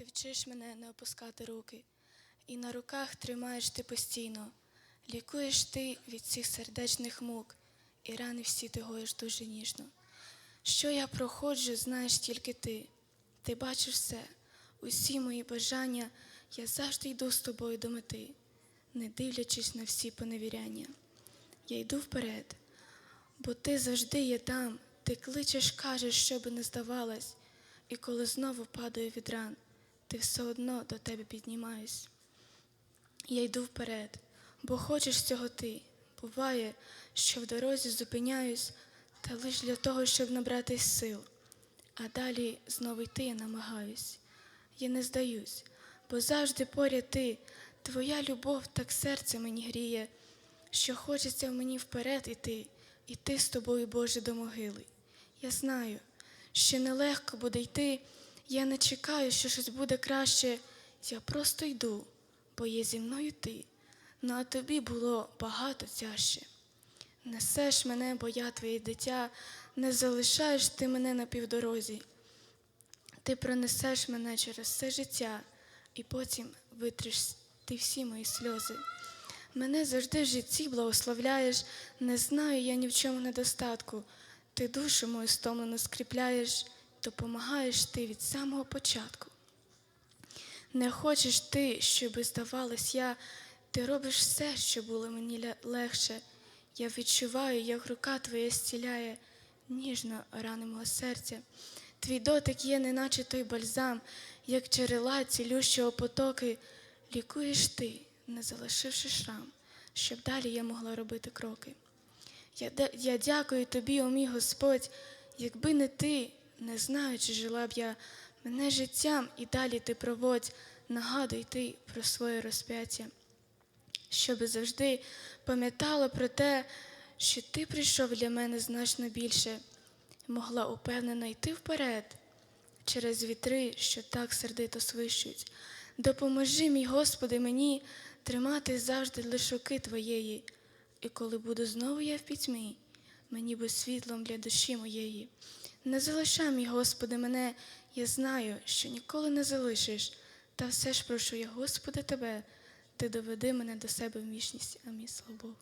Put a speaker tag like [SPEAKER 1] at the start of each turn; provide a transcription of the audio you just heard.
[SPEAKER 1] Ти вчиш мене не опускати руки, і на руках тримаєш ти постійно, лікуєш ти від цих сердечних мук, і рани всі ти гоїш дуже ніжно. Що я проходжу, знаєш тільки ти. Ти бачиш все, усі мої бажання, я завжди йду з тобою до мети, не дивлячись на всі поневіряння. Я йду вперед, бо ти завжди є там, ти кличеш, кажеш, щоби не здавалась, і коли знову падаю від ран, ти все одно до тебе піднімаюсь. Я йду вперед, бо хочеш цього ти. Буває, що в дорозі зупиняюсь, та лиш для того, щоб набратись сил. А далі знову йти я намагаюсь. Я не здаюсь, бо завжди поряд ти, твоя любов так серце мені гріє, що хочеться в мені вперед іти, іти з тобою, Боже, до могили. Я знаю, що нелегко буде йти, я не чекаю, що щось буде краще. Я просто йду, бо є зі мною ти. Ну а тобі було багато тяжче. Несеш мене, бо я твоє дитя, не залишаєш ти мене на півдорозі. Ти пронесеш мене через все життя, і потім витриш ти всі мої сльози. Мене завжди в житті благословляєш, не знаю я ні в чому недостатку. Ти душу мою стомлену скріпляєш, допомагаєш ти від самого початку. Не хочеш ти, щоби здавалось я, ти робиш все, що було мені легше. Я відчуваю, як рука твоя зціляє ніжно рани мого серця. Твій дотик є, неначе той бальзам, як джерела цілющого потоки. Лікуєш ти, не залишивши шрам, щоб далі я могла робити кроки. Я, я дякую тобі, о мій Господь, якби не ти, не знаю, чи жила б я, мене життям і далі ти проводь, нагадуй ти про своє розп'яття, щоби завжди пам'ятала про те, що ти прийшов для мене значно більше, могла упевнено йти вперед через вітри, що так сердито свищуть. Допоможи, мій Господи, мені тримати завжди лиш руки Твоєї, і коли буду знову я в пітьмі, мені би світлом для душі моєї. Не залишай, мій Господи, мене, я знаю, що ніколи не залишиш, та все ж прошу я, Господи, Тебе, Ти доведи мене до себе в вічність. Амінь, слава Богу.